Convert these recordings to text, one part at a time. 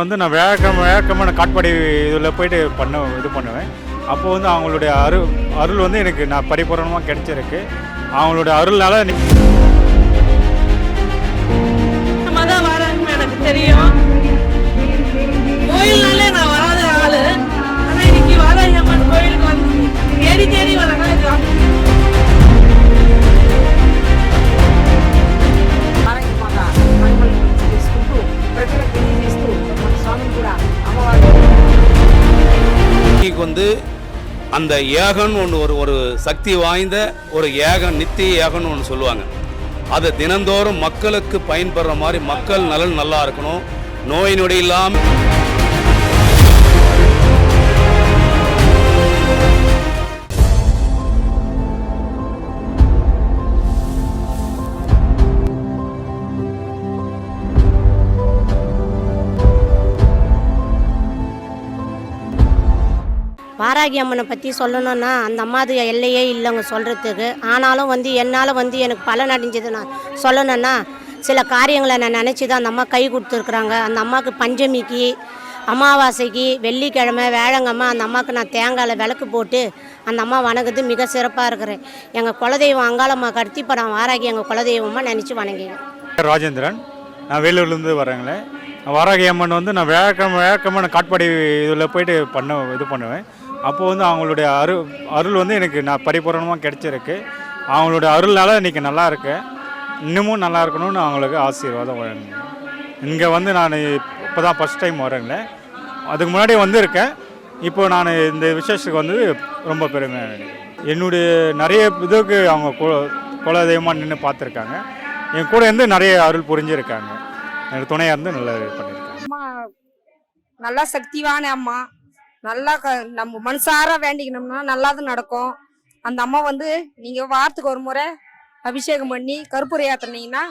வந்து நான் வேகம் வேகமான நான் காட்பாடி இதில் போயிட்டு பண்ண இது பண்ணுவேன். அப்போ வந்து அவங்களுடைய அரு அருள் வந்து எனக்கு நான் பரிபூரணமாக கிடைச்சிருக்கு. அவங்களுடைய அருள்னால எனக்கு தெரியும். அந்த ஏகன் ஒன்று ஒரு ஒரு சக்தி வாய்ந்த ஒரு ஏகன் நித்திய ஏகன் ஒன்று சொல்லுவாங்க. அதை தினந்தோறும் மக்களுக்கு பயன்படுற மாதிரி மக்கள் நலன் நல்லா இருக்கணும். நோய் நொடி இல்லாமல் வாராகி அம்மனை பற்றி சொல்லணும்னா அந்த அம்மாது எல்லையே இல்லைங்க சொல்கிறதுக்கு ஆனாலும் வந்து என்னால் வந்து எனக்கு பலன் அடைஞ்சது நான் சொல்லணும்னா சில காரியங்களை நான் நினச்சி தான் அந்த அம்மா கை கொடுத்துருக்குறாங்க. அந்த அம்மாவுக்கு பஞ்சமிக்கு அமாவாசைக்கு வெள்ளிக்கிழமை வேழங்கம்மா அந்த அம்மாவுக்கு நான் தேங்காயில் விளக்கு போட்டு அந்த அம்மா வணங்குது மிக சிறப்பாக இருக்கிறேன். எங்கள் குலதெய்வம் அங்காளம்மா கருத்திப்படம் வாராகி எங்கள் குலதெய்வமாக நினச்சி வணங்கிக்கிறேன். ராஜேந்திரன் நான் வேலூர்லேருந்து வரேங்களேன் வாராகி அம்மன் வந்து நான் வேகமாக வேகமாக நான் காட்பாடி இதில் போயிட்டு பண்ண இது பண்ணுவேன். அப்போ வந்து அவங்களுடைய அரு அருள் வந்து எனக்கு நான் பரிபூரணமாக கிடச்சிருக்கு. அவங்களுடைய அருள்னால இன்றைக்கி நல்லா இருக்கேன் இன்னமும் நல்லா இருக்கணும்னு அவங்களுக்கு ஆசீர்வாதம் வழங்குங்க. இங்கே வந்து நான் இப்போ தான் ஃபஸ்ட் டைம் வரேங்களேன் அதுக்கு முன்னாடி வந்திருக்கேன். இப்போ நான் இந்த விசேஷத்துக்கு வந்து ரொம்ப பெருமை. என்னுடைய நிறைய இதுக்கு அவங்க கு- குலதெய்வமாக நின்று பார்த்துருக்காங்க. என் கூட இருந்து நிறைய அருள் புரிஞ்சிருக்காங்க. எனக்கு துணையாக இருந்து நல்லா பண்ணியிருக்காங்க அம்மா நல்லா சக்திவான அம்மா. நல்லா க- நம்ம மனசார வேண்டிக்கணும்னா நல்லாதான் நடக்கும். அந்த அம்மா வந்து நீங்க வாரத்துக்கு ஒரு முறை அபிஷேகம் பண்ணி கற்பூர ஏத்துனீங்கன்னா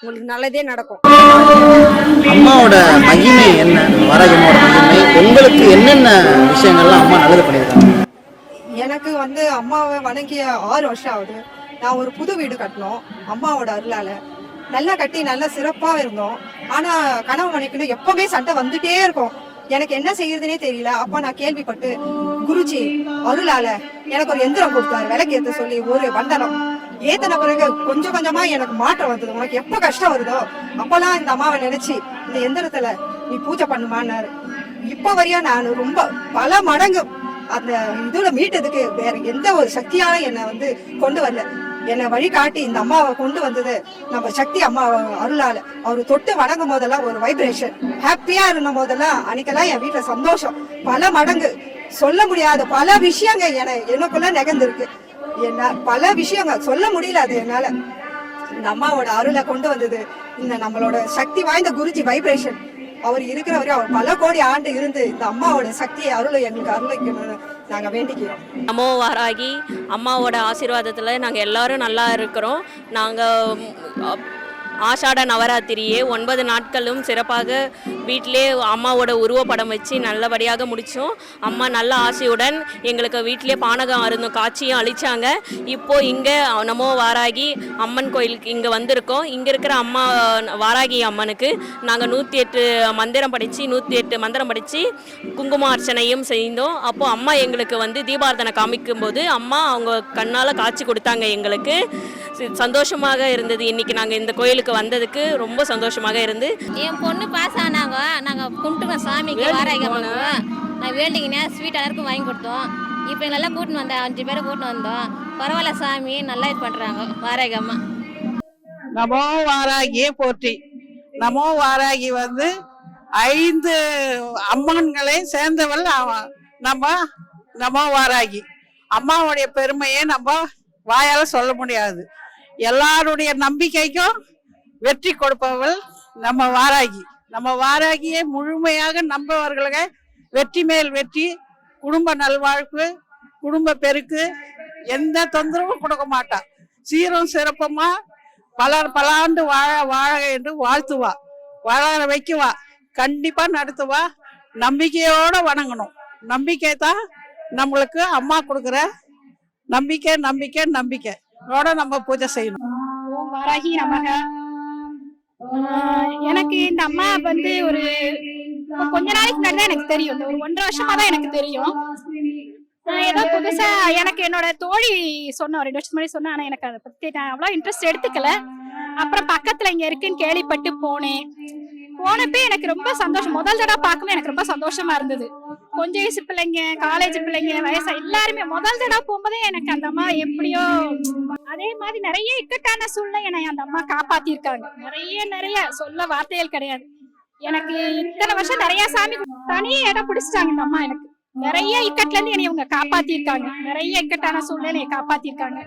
உங்களுக்கு நல்லதே நடக்கும். அம்மாவோட மகிமை என்ன? வாராகி அம்மாவோட மகிமை. உங்களுக்கு என்னென்ன விஷயங்கள்லாம் அம்மா நல்லது பண்ணியிருக்காங்க? எனக்கு வந்து அம்மாவை வணங்கிய ஆறு வருஷம் ஆகுது. நான் ஒரு புது வீடு கட்டினோம் அம்மாவோட அருளால. நல்லா கட்டி நல்லா சிறப்பா இருந்தோம். ஆனா கனவு மணிக்கணும் எப்பவுமே சண்டை வந்துட்டே இருக்கும். எனக்கு என்ன செய்யறதுனே தெரியல. அப்ப நான் கேள்விப்பட்டு குருஜி அருளால எனக்கு ஒரு எந்திரம் கொடுத்தாரு. விளக்கு ஏத்த சொல்லி ஒரு வண்டனம். ஏத்தன பிறகு கொஞ்சம் கொஞ்சமா எனக்கு மாற்றம் வந்தது. உனக்கு எப்ப கஷ்டம் வருதோ அப்பெல்லாம் இந்த அம்மாவை நினைச்சு இந்த எந்திரத்துல நீ பூஜை பண்ணுமான்னாரு. இப்ப வரையும் நான் ரொம்ப பல மடங்கு அந்த இதுல மீட்டதுக்கு வேற எந்த ஒரு சக்தியால என்னை வந்து கொண்டு வரல. என்னை வழிகாட்டி இந்த அம்மாவை கொண்டு வந்தது நம்ம சக்தி அம்மா அருளால. அவரு தொட்டு வணங்கும் போதெல்லாம் ஒரு வைப்ரேஷன் ஹாப்பியா இருந்த போதெல்லாம் அன்னைக்கெல்லாம் என் வீட்டுல சந்தோஷம். பல மடங்கு. சொல்ல முடியாத பல விஷயங்க என எனக்குள்ள நிகழ்ந்திருக்கு என்ன பல விஷயங்கள். சொல்ல முடியல அது என்னால. இந்த அம்மாவோட அருளை கொண்டு வந்தது இந்த நம்மளோட சக்தி வாய்ந்த குருஜி வைப்ரேஷன் அவர் இருக்கிற அவர் பல கோடி ஆண்டு இருந்து இந்த அம்மாவோட சக்தியை அருளை எங்களுக்கு அருளைக்கணும்னு நாங்கள் வேண்டிக்கிறோம். நமோ வாராகி அம்மாவோட ஆசீர்வாதத்தில் நாங்கள் எல்லாரும் நல்லா இருக்கிறோம். நாங்கள் ஆஷாட நவராத்திரியே ஒன்பது நாட்களும் சிறப்பாக வீட்டிலே அம்மாவோட உருவப்படம் வச்சு நல்லபடியாக முடித்தோம் அம்மா நல்ல ஆசையுடன் எங்களுக்கு வீட்டிலே பானகம் அருந்தும் காட்சியும் அழிச்சாங்க இப்போது இங்கே நமோ வாராகி அம்மன் கோயிலுக்கு இங்கே வந்திருக்கோம். இங்கே இருக்கிற அம்மா வாராகி அம்மனுக்கு நாங்கள் நூற்றி எட்டு மந்திரம் படித்து நூற்றி எட்டு மந்திரம் படித்து குங்கும அர்ச்சனையும் செய்தோம். அப்போது அம்மா எங்களுக்கு வந்து தீபாரதனை காமிக்கும்போது அம்மா அவங்க கண்ணால் காட்சி கொடுத்தாங்க எங்களுக்கு. சந்தோஷமாக இருந்தது. இன்னைக்கு நாங்கள் இந்த கோயிலுக்கு வந்ததுக்கு ரொம்ப சந்தோஷமாக இருந்து. என் பொண்ணு பாஸ் ஆனாங்க. நாங்கள் கும்பிட்டுக்கோம் சாமிக்கு வாராகி அம்மனுக்கு நான் வேண்டிக்கினேன் ஸ்வீட் எல்லாருக்கும் வாங்கி கொடுத்தோம். இப்போ எங்களெல்லாம் கூட்டின்னு வந்தேன் அஞ்சு பேரை கூட்டின்னு வந்தோம். பரவாயில்ல சாமி நல்லா இது பண்ணுறாங்க வாராகி அம்மா. நமோ வாராகியே போற்றி. நமோ வாராகி வந்து ஐந்து அம்மன்களை சேர்ந்தவள் நம்ம நமோ வாராகி. அம்மாவுடைய பெருமையை நம்ம வாயால சொல்ல முடியாது. எல்லாருடைய நம்பிக்கைக்கும் வெற்றி கொடுப்பவள் நம்ம வாராகி. நம்ம வாராகியை முழுமையாக நம்பவர்களுக்கு வெற்றி மேல் வெற்றி குடும்ப நல்வாழ்வு குடும்ப பெருக்கு எந்த தொந்தரவும் கொடுக்க மாட்டா. சீரும் சிறப்புமா பல பல ஆண்டு வாழ வாழ என்று வாழ்த்துவா. வாழ வைக்குவா. கண்டிப்பா நடத்துவா. நம்பிக்கையோட வணங்கணும். நம்பிக்கை தான் நம்மளுக்கு அம்மா கொடுக்குற நம்பிக்கை நம்பிக்கை நம்பிக்கை. நம்ம பூஜை செய்யணும். ஓம் வாராகி நமக. எனக்கு இந்த அம்மா வந்து ஒரு கொஞ்ச நாளைக்கு முன்னாடி தான் எனக்கு தெரியும். இந்த ஒரு ஒன்றரை வருஷமா தான் எனக்கு தெரியும். ஏதோ புதுசா எனக்கு என்னோட தோழி சொன்ன ஒரு ரெண்டு வருஷம் முன்னாடி சொன்னா ஆனா எனக்கு அதை பத்தி நான் அவ்வளோ இன்ட்ரெஸ்ட் எடுத்துக்கல. அப்புறம் பக்கத்துல இங்க இருக்குன்னு கேள்விப்பட்டு போனேன். போனப்பே எனக்கு ரொம்ப சந்தோஷம். முதல் தடவை பார்க்கும்போது எனக்கு ரொம்ப சந்தோஷமா இருந்தது. கொஞ்சம் வயசு பிள்ளைங்க காலேஜ் பிள்ளைங்க வயசா எல்லாருமே முதல் தடவை போகும்போதே எனக்கு அந்த அம்மா எப்படியோ அதே மாதிரி நிறைய இக்கட்டான சூழ்நிலை என்னை அந்த அம்மா காப்பாத்திருக்காங்க நிறைய நிறைய சொல்ல வார்த்தைகள் கிடையாது. எனக்கு இத்தனை வருஷம் நிறைய சாமி கு- தனியே இடம் பிடிச்சிட்டாங்க இந்த அம்மா எனக்கு. நிறைய இக்கட்ல இருந்து என்னை இவங்க காப்பாத்திருக்காங்க நிறைய இக்கட்டான சூழ்நிலை காப்பாத்திருக்காங்க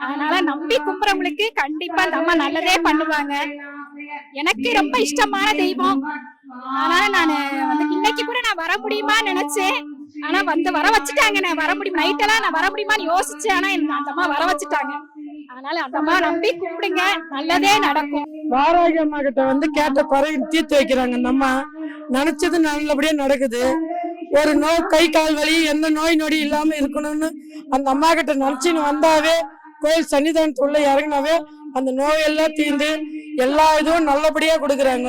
அதனால நம்பி கும்புறவங்களுக்கு கண்டிப்பா இந்த அம்மா நல்லதே பண்ணுவாங்க. எனக்கு ரொம்ப இஷ்டமான தெய்வம். அதனால நானு வந்து இன்னைக்கு கூட நான் வர முடியுமா நினைச்சேன். ஆனா வந்து வர வச்சுட்டாங்க. நான் வர முடியும். நைட் எல்லாம் நான் வர முடியுமான்னு யோசிச்சேன். ஆனா என்ன அந்த அம்மா வர வச்சுட்டாங்க. அதனால அந்த அம்மா நம்பி கூப்பிடுங்க நல்லதே நடக்கும். வாராகி அம்மா கிட்ட வந்து கேட்ட குறையை தீர்த்து வைக்கிறாங்க அந்த அம்மா. நினைச்சது நல்லபடியா நடக்குது. ஒரு நோய் கை கால் வலி எந்த நோய் நொடி இல்லாம இருக்கணும்னு அந்த அம்மா கிட்ட நினைச்சுன்னு வந்தாவே கோயில் சன்னிதானத்துள்ள இறங்கினாவே அந்த நோயெல்லாம் தீர்ந்து எல்லா இதுவும் நல்லபடியா கொடுக்குறாங்க.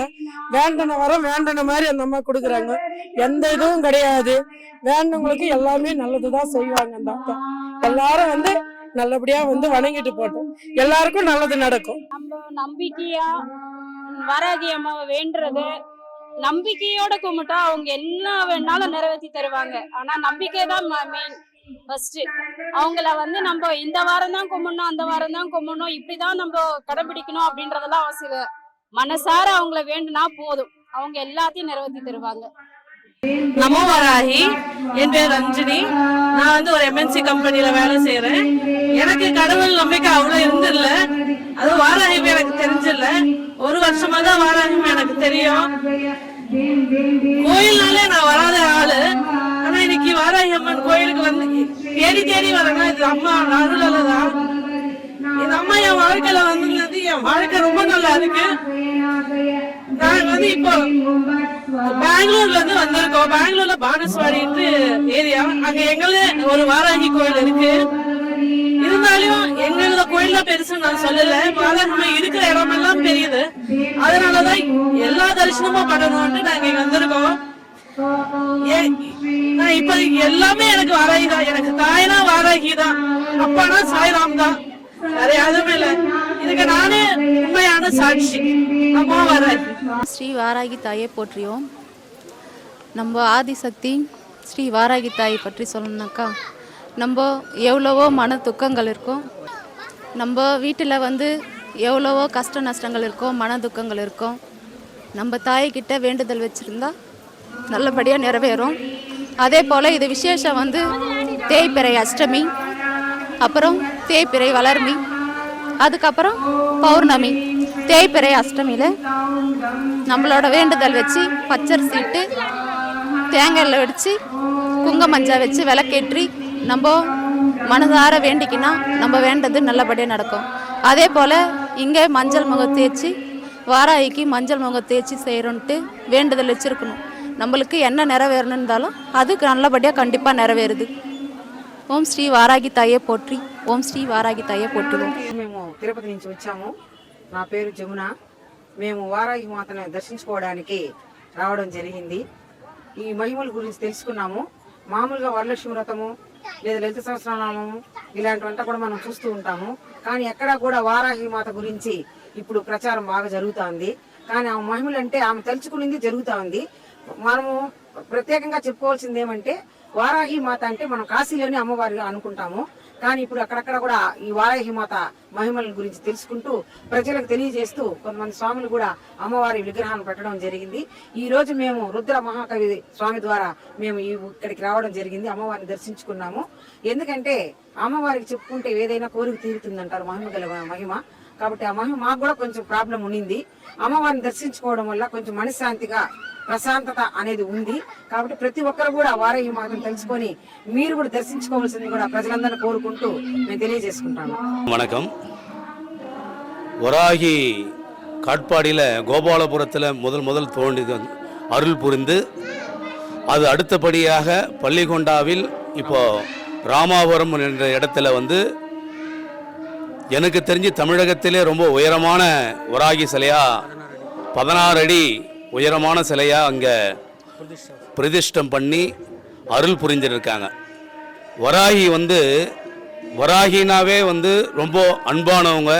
வேண்டன வரம் வேண்டன மாதிரி அந்த அம்மா கொடுக்குறாங்க. எந்த இதுவும் கிடையாது. வேண்டவங்களுக்கு எல்லாமே நல்லதுதான் செய்வாங்க அந்த அக்கா. எல்லாரும் வந்து நல்லபடியா வந்து வணங்கிட்டு போட்டோம் எல்லாருக்கும் நல்லது நடக்கும். நம்ம நம்பிக்கையா வராகி அம்மாவை வேண்டுறது நம்பிக்கையோட கும்பிட்டா அவங்க என்ன வேணாலும் நிறைவேற்றி தருவாங்க. ஆனா நம்பிக்கை தான் மெயின் ஃபர்ஸ்ட் அவங்கள வந்து நம்ம இந்த வாரம் தான் கும்பிடணும் அந்த வாரம் தான் கும்பிடணும் இப்படிதான் நம்ம கடைபிடிக்கணும் அப்படின்றதெல்லாம் அவசியம் மனசார அவங்கள வேண்டுனா போதும். அவங்க எல்லாத்தையும் நிறைவேற்றி தருவாங்க. நமோ வராகி. என் பேர் ரஞ்சினி. நான் வந்து ஒரு எம்என்சி கம்பெனில வேலை செய்யறேன் எனக்கு கடவுள் நம்பிக்கை அவ்வளவு இருந்தில்ல அது வாராகியும் எனக்கு தெரிஞ்சில்ல. ஒரு வருஷமா தான் வாராகியும் எனக்கு தெரியும். கோயில்னாலே நான் தேடி தேடி வரேன்னா இது அம்மா அருளால தான் இது அம்மா என் வாழ்க்கையில வந்திருந்தது. என் வாழ்க்கை ரொம்ப நல்லா இருக்கு. நான் வந்து இப்போ பெங்களூர்ல இருந்து வந்திருக்கோம். பெங்களூர்ல பானஸ்வாடின்ட்டு ஏரியா. அங்க எங்களே ஒரு வாராகி கோயில் இருக்கு. இருந்தாலும் எங்களோட கோயில்ல பெருசுன்னு பெருசு நான் சொல்லல. வாராகி இருக்கிற இடமெல்லாம் பெரியது. அதனாலதான் எல்லா தரிசனமும் பண்ணணும்னு நாங்க இங்க வந்திருக்கோம். நான் இப்ப எல்லாமே எனக்கு வாராகி தான் எனக்கு தாயனா வாராகி தான் அப்பானா சாய்ராம் தான் வேற யாருமே இல்ல. இதுக்கு நானே உண்மையான சாட்சி. அம்மா வாராகி. ஸ்ரீ வாராகி தாயை போற்றியோம். நம்ம ஆதிசக்தி ஸ்ரீ வாராகி தாயை பற்றி சொல்லணும்னாக்கா நம்ம எவ்வளவோ மன துக்கங்கள் இருக்கும். நம்ம வீட்டில் வந்து எவ்வளவோ கஷ்ட நஷ்டங்கள் இருக்கும் மன துக்கங்கள் இருக்கும். நம்ம தாய்கிட்ட வேண்டுதல் வச்சுருந்தா நல்லபடியாக நிறைவேறும். அதே போல் இது விசேஷம் வந்து தேய்பிறை அஷ்டமி அப்புறம் தேய்பிறை வளர்மி அதுக்கப்புறம் பௌர்ணமி. தேய்பிறை அஷ்டமியில் நம்மளோட வேண்டுதல் வச்சு பச்சரிசி இட்டு தேங்காயில் வடித்து குங்குமஞ்சா வச்சு விளக்கேற்றி நம்ம மனதார வேண்டிக்கினா நம்ம வேண்டது நல்லபடியாக நடக்கும். அதே போல் இங்கே மஞ்சள் முகம் தேய்ச்சி வாராய்க்கு மஞ்சள் முகம் தேய்ச்சி செய்கிறோன்ட்டு வேண்டுதல் வச்சுருக்கணும். நம்மளுக்கு என்ன நிறைவேறணும் இருந்தாலும் அதுக்கு நல்லபடியாக கண்டிப்பாக நிறைவேறுது ఓం శ్రీ వారాగి తాయే పోట్రి ఓం శ్రీ వారాగి తాయే పోట్రి మేము తిరుపతి నుంచి వచ్చాము నా పేరు జమున మేము వారాహి మాతను దర్శించుకోవడానికి రావడం జరిగింది ఈ మహిమల గురించి తెలుసుకున్నాము మామూలుగా వరలక్ష్మి వ్రతము లేదా లలిత సహస్రనామము ఇలాంటివంతా కూడా మనం చూస్తూ ఉంటాము కానీ ఎక్కడా కూడా వారాహి మాత గురించి ఇప్పుడు ప్రచారం బాగా జరుగుతోంది కానీ ఆమె మహిమలు అంటే ఆమె తలుచుకునింది జరుగుతూ ఉంది మనము ప్రత్యేకంగా చెప్పుకోవాల్సింది ఏమంటే వారాహి మాత అంటే మనం కాశీలోనే అమ్మవారిగా అనుకుంటాము. కానీ ఇప్పుడు అక్కడక్కడ కూడా ఈ వారాహి మాత మహిమల గురించి తెలుసుకుంటూ ప్రజలకు తెలియజేస్తూ కొంతమంది స్వాములు కూడా అమ్మవారి విగ్రహాన్ని పెట్టడం జరిగింది. ఈ రోజు మేము రుద్ర మహాకవి స్వామి ద్వారా మేము ఈ ఇక్కడికి రావడం జరిగింది. అమ్మవారిని దర్శించుకున్నాము. ఎందుకంటే అమ్మవారికి చెప్పుకుంటే ఏదైనా కోరిక తీరుతుందంటారు మహిమ గల మహిమ. కాబట్టి ఆ మహిమ మాకు కూడా కొంచెం ప్రాబ్లం ఉండింది అమ్మవారిని దర్శించుకోవడం వల్ల కొంచెం మనశ్శాంతిగా ప్రశాంతత అనేది ఉంది కాబట్టి ప్రతి ఒక్కరు కూడా వారాహి మాతను తెలుసుకొని మీరు కూడా దర్శించుకోవాల్సింది కూడా ప్రజలందరినీ కోరుకుంటూ మేము తెలియజేసుకుంటాము வணக்கம் வராகி காட்பாடியில் கோபாலபுரத்தில் முதல் முதல் தோன்றியது வந்து அருள் புரிந்து அது அடுத்தபடியாக பள்ளிகொண்டாவில் இப்போ ராமாபுரம் என்ற இடத்துல வந்து எனக்கு தெரிஞ்சு தமிழகத்திலே ரொம்ப உயரமான வராகி சிலையா பதினாறு அடி உயரமான சிலையா அங்கே பிரதிஷ்டம் பண்ணி அருள் புரிஞ்சிருக்காங்க. வராகி வந்து வராகினாவே வந்து ரொம்ப அன்பானவங்க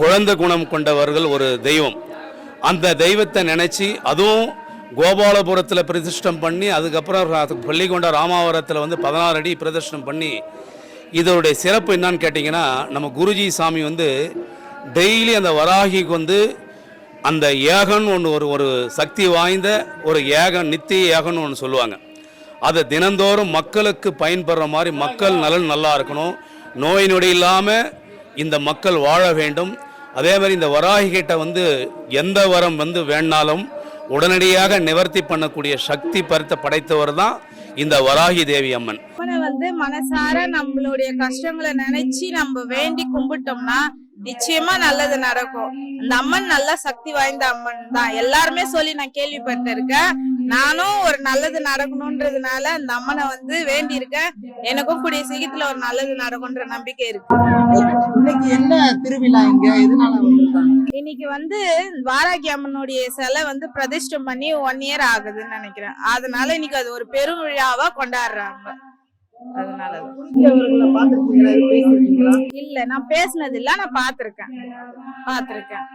குழந்தை குணம் கொண்டவர்கள் ஒரு தெய்வம். அந்த தெய்வத்தை நினச்சி அதுவும் கோபாலபுரத்தில் பிரதிஷ்டம் பண்ணி அதுக்கப்புறம் பள்ளிகொண்ட ராமாவரத்தில் வந்து பதினாறு அடி பிரதிஷ்டம் பண்ணி இதனுடைய சிறப்பு என்னன்னு கேட்டிங்கன்னா நம்ம குருஜி சாமி வந்து டெய்லி அந்த வராகிக்கு வந்து அந்த ஏகன் ஒன்று ஒரு ஒரு சக்தி வாய்ந்த ஒரு ஏகன் நித்திய ஏகன் ஒன்று சொல்லுவாங்க. அதை தினந்தோறும் மக்களுக்கு பயன்படுற மாதிரி மக்கள் நலன் நல்லா இருக்கணும். நோய் நொடி இல்லாமல் இந்த மக்கள் வாழ வேண்டும். அதே மாதிரி இந்த வராகி கிட்ட வந்து எந்த வரம் வந்து வேணாலும் உடனடியாக நிவர்த்தி பண்ணக்கூடிய சக்தி பருத்த படைத்தவர் தான் இந்த வராகி தேவி அம்மன். வந்து மனசார நம்மளுடைய கஷ்டங்களை நினைச்சு நம்ம வேண்டி கும்பிட்டோம்னா நிச்சயமா நல்லது நடக்கும். இந்த அம்மன் நல்ல சக்தி வாய்ந்த அம்மன் தான். எல்லாருமே சொல்லி நான் கேள்விப்பட்டிருக்கேன். நானும் ஒரு நல்லது நடக்கணும்ன்றதுனால அந்த அம்மனை வந்து வேண்டி இருக்கேன் எனக்கும் கூடிய சீக்கிரத்துல ஒரு நல்லது நடக்கும்ன்ற நம்பிக்கை இருக்கு. இன்னைக்கு என்ன திருவிழா இங்க? எதனால இன்னைக்கு வந்து வாராகி அம்மனுடைய சிலை வந்து பிரதிஷ்டம் பண்ணி ஒன் இயர் ஆகுதுன்னு நினைக்கிறேன். அதனால இன்னைக்கு அது ஒரு பெரும் விழாவா கொண்டாடுறாங்க. அதனால இல்ல நான் பேசினது இல்ல நான் பாத்திருக்கேன் பாத்திருக்கேன்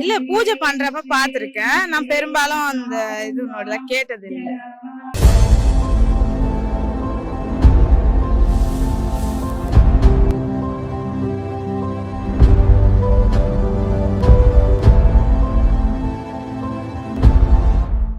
இல்ல பூஜை பண்றப்ப பாத்திருக்கேன் நான் பெரும்பாலும் அந்த இது கேட்டது இல்ல